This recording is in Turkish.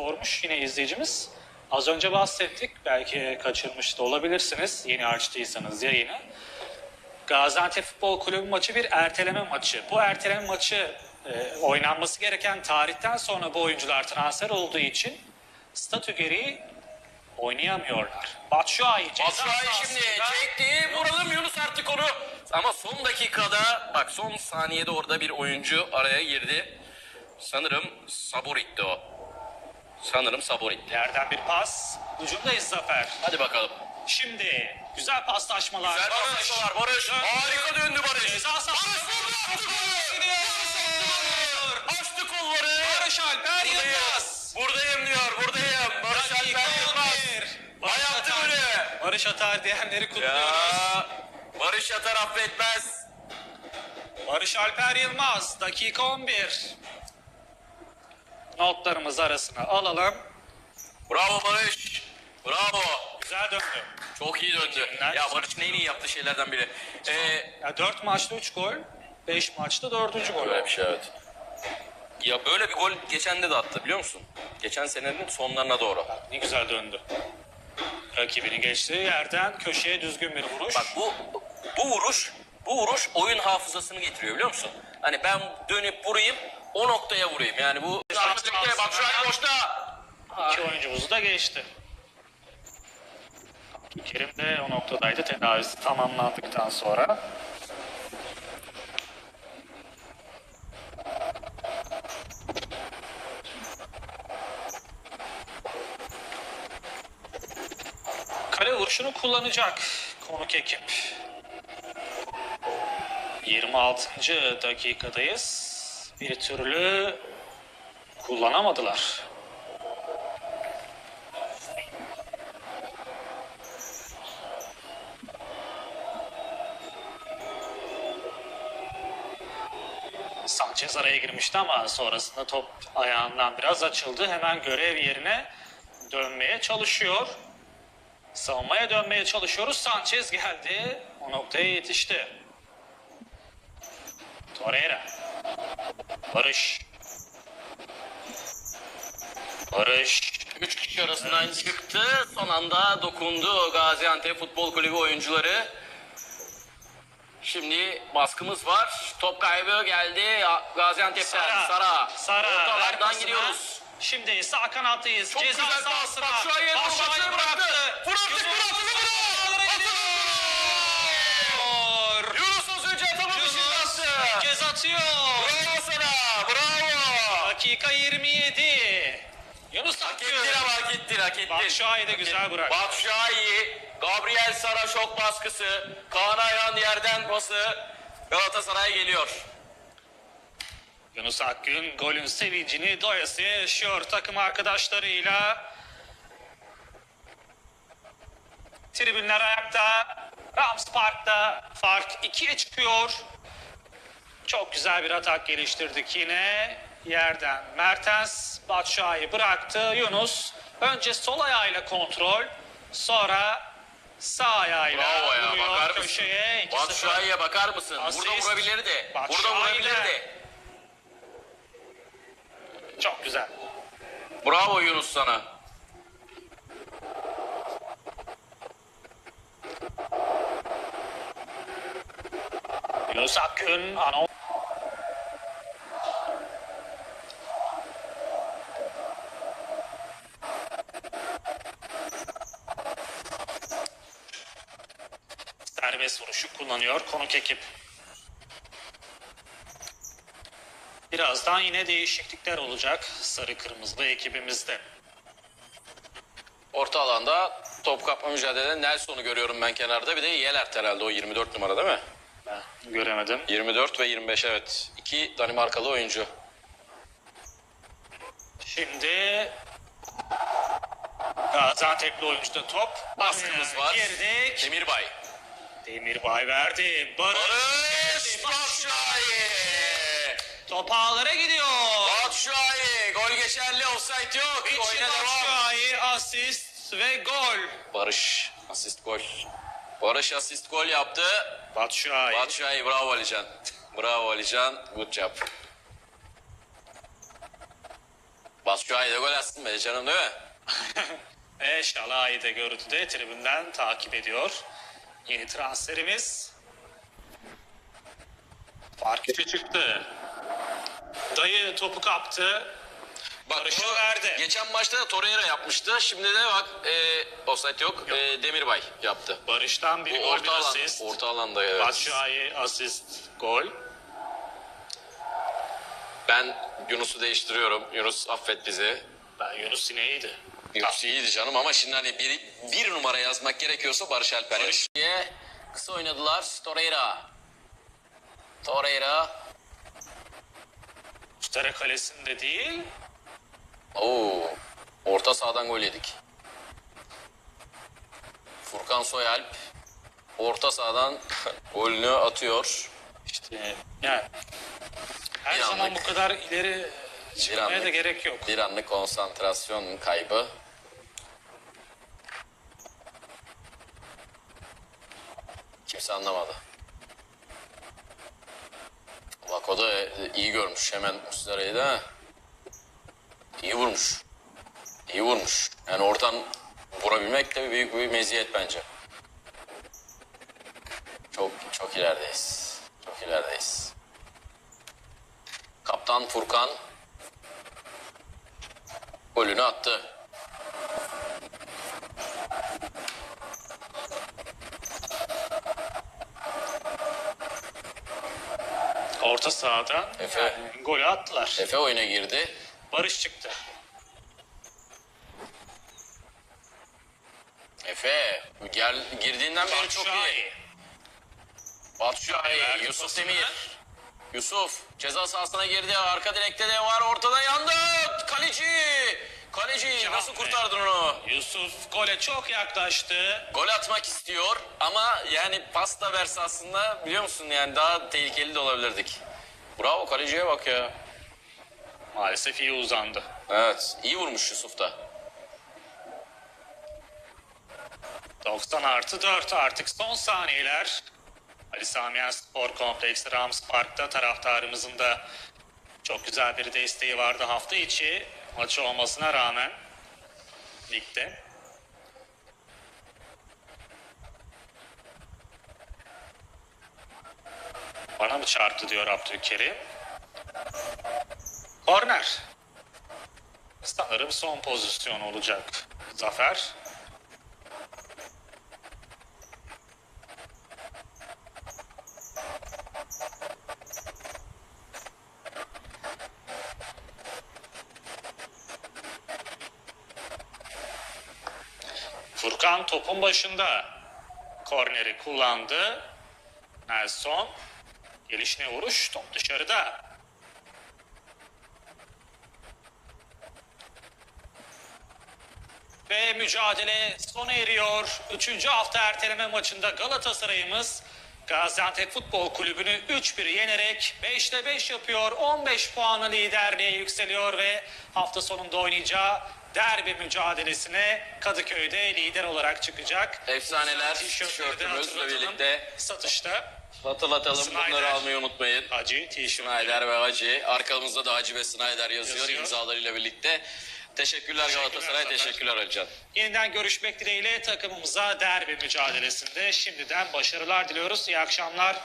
sormuş yine izleyicimiz. Az önce bahsettik. Belki kaçırmış da olabilirsiniz. Yeni açtıysanız yayını. Gaziantep Futbol Kulübü maçı bir erteleme maçı. Bu erteleme maçı e, oynanması gereken tarihten sonra bu oyuncular transfer olduğu için statü gereği oynayamıyorlar. Batshuayi ceza Batshuayi şimdi çekti. Vuralım Yunus artık onu. Ama son dakikada bak son saniyede orada bir oyuncu araya girdi. Sanırım Saborit'ti o. Sanırım Saborit. Yerden bir pas. Hücumdayız Zafer. Hadi bakalım. Şimdi güzel paslaşmalar. Güzel paslaşmalar Barış. Harika döndü Barış. Ceza sahasında. Barış vurdu. Açtı kolları. Barış Alper. Yılmaz. Buradayım diyor. Buradayım. Barış Alper Yılmaz. 11. Barış Hayatta Atar- öyle. Barış Atar diyenleri kutluyoruz. Ya Barış Atar affetmez. Barış Alper Yılmaz dakika 11. Notlarımız arasına alalım. Bravo Barış. Bravo. Güzel döndü. Çok iyi döndü. Teşekkürler. Ya Barış'ın en iyi yaptığı şeylerden biri. Ee, Ya 4 maçta 3 gol, 5 maçta 4. gol. böyle bir şey evet. Ya böyle bir gol geçen de de attı biliyor musun? Geçen senenin sonlarına doğru. Ne güzel döndü. Rakibini geçtiği yerden köşeye düzgün bir vuruş. Bak bu bu vuruş bu vuruş oyun hafızasını getiriyor biliyor musun? Hani ben dönüp vurayım o noktaya vurayım. Yani bu Şu an boşta. İki oyuncumuzu da geçti. Kerim de o noktadaydı tedavisi tamamlandıktan sonra. Kale vuruşunu kullanacak konuk ekip. 26. dakikadayız. Bir türlü kullanamadılar. Sanchez araya girmişti ama sonrasında top ayağından biraz açıldı. Hemen görev yerine dönmeye çalışıyor. Savunmaya dönmeye çalışıyoruz. Sanchez geldi. O noktaya yetişti. Torreira. Barış. Barış. Üç kişi arasından çıktı. Son anda dokundu Gaziantep Futbol Kulübü oyuncuları. Şimdi baskımız var. Top kaybı geldi Gaziantep'ten. Sara. Sara. Sara. Ortalardan gidiyoruz. Şimdi sağ kanattayız. Çok Ceza güzel sahasına. Batshuayi, Batshuayi Batshuayi bıraktı. Bıraktı, Yunus bıraktı, bıraktı. sağlara gidiyor. Yunus az önce atamadı şimdi Yunus attı. bir kez atıyor. Bravo sana. Bravo. Dakika 27. Yunus Hak ettin ama hak ettin hak ettin. Batshuayi de güzel bıraktı. Batshuayi, Gabriel Sara şok baskısı, Kaan Ayhan yerden pası Galatasaray'a geliyor. Yunus Akgün golün sevincini doyasıya yaşıyor takım arkadaşlarıyla. Tribünler ayakta. Rams Park'ta fark 2'ye çıkıyor. Çok güzel bir atak geliştirdik yine. Yerden Mertens Batshuayi bıraktı. Yunus önce sol ayağıyla kontrol. Sonra sağ ayağıyla Bravo ya vuruyor bakar mısın? köşeye. 2-0. Batshuayi'ye bakar mısın? Burada Asist. vurabilirdi. Burada Batshuayi'yle. vurabilirdi. Çok güzel. Bravo Yunus sana. Yunus Akgün ana konuk ekip. Birazdan yine değişiklikler olacak sarı kırmızılı ekibimizde. Orta alanda top kapma mücadelede Nelson'u görüyorum ben kenarda. Bir de Yelert herhalde o 24 numara değil mi? Ben göremedim. 24 ve 25 evet. İki Danimarkalı oyuncu. Şimdi Gaziantep'li oyuncuda top. Baskımız var. Girdik. Demirbay. Demirbay verdi. Barış. Barış Batshuayi. Top ağlara gidiyor. Batshuayi. Gol geçerli offside yok. İçi Oyuna devam. Batshuayi asist ve gol. Barış asist gol. Barış asist gol yaptı. Batshuayi. Batshuayi bravo Alican. Bravo Alican. Good job. Batshuayi de gol atsın be canım değil mi? Ve Şalai de görüntüde tribünden takip ediyor. Yeni transferimiz. Fark üçe çıktı. Dayı topu kaptı. Bak Barış'a bunu verdi. Geçen maçta da Torreira yapmıştı. Şimdi de bak e, offside yok. E, Demirbay yaptı. Barış'tan Bu bir gol bir orta alan, asist. orta alanda evet. Batshuayi asist gol. Ben Yunus'u değiştiriyorum. Yunus affet bizi. Ben Yunus yine iyiydi. Yunus iyiydi canım ama şimdi hani bir, bir numara yazmak gerekiyorsa Barış Alper Barış. Kısa oynadılar. Torreira. Torreira. Mustara kalesinde değil. Oo. Orta sahadan gol yedik. Furkan Soyalp orta sahadan golünü atıyor. İşte yani her Bir zaman anlık- bu kadar ileri çıkmaya anlık- da gerek yok. Bir anlık konsantrasyon kaybı. Kimse anlamadı. Bak o da iyi görmüş hemen Muslera'yı da. İyi vurmuş. İyi vurmuş. Yani oradan vurabilmek de büyük bir meziyet bence. Çok çok ilerideyiz. Çok ilerideyiz. Kaptan Furkan golünü attı. Orta sahadan Efe. yani golü attılar. Efe oyuna girdi. Barış çıktı. Efe gel girdiğinden beri çok iyi. Batshuayi. Yusuf. Demir. Yusuf ceza sahasına girdi. Arka direkte de var. Ortada yandı. Kaleci. Kaleci nasıl kurtardın onu? Yusuf gole çok yaklaştı. Gol atmak istiyor ama yani pas da verse aslında biliyor musun yani daha tehlikeli de olabilirdik. Bravo kaleciye bak ya. Maalesef iyi uzandı. Evet iyi vurmuş Yusuf da. 90 artı 4 artık son saniyeler. Ali Samiyen Spor Kompleksi Rams Park'ta taraftarımızın da çok güzel bir desteği vardı hafta içi maçı olmasına rağmen ligde. Bana mı çarptı diyor Abdülkerim. Korner. Sanırım son pozisyon olacak. Zafer. Furkan topun başında. Korneri kullandı. Nelson. Gelişine vuruş. Top dışarıda. Ve mücadele sona eriyor. Üçüncü hafta erteleme maçında Galatasaray'ımız Gaziantep Futbol Kulübü'nü 3-1 yenerek 5'te 5 yapıyor. 15 puanlı liderliğe yükseliyor ve hafta sonunda oynayacağı derbi mücadelesine Kadıköy'de lider olarak çıkacak. Efsaneler tişörtümüzle birlikte Satışta hatırlatalım Snyder. bunları almayı unutmayın. acı tişört. Snyder ve Hacı. Arkamızda da Hacı ve Snyder yazıyor, Yazıyor. imzalarıyla birlikte. Teşekkürler, Galatasaray, Zafer. teşekkürler Alican. Yeniden görüşmek dileğiyle takımımıza derbi mücadelesinde şimdiden başarılar diliyoruz. İyi akşamlar.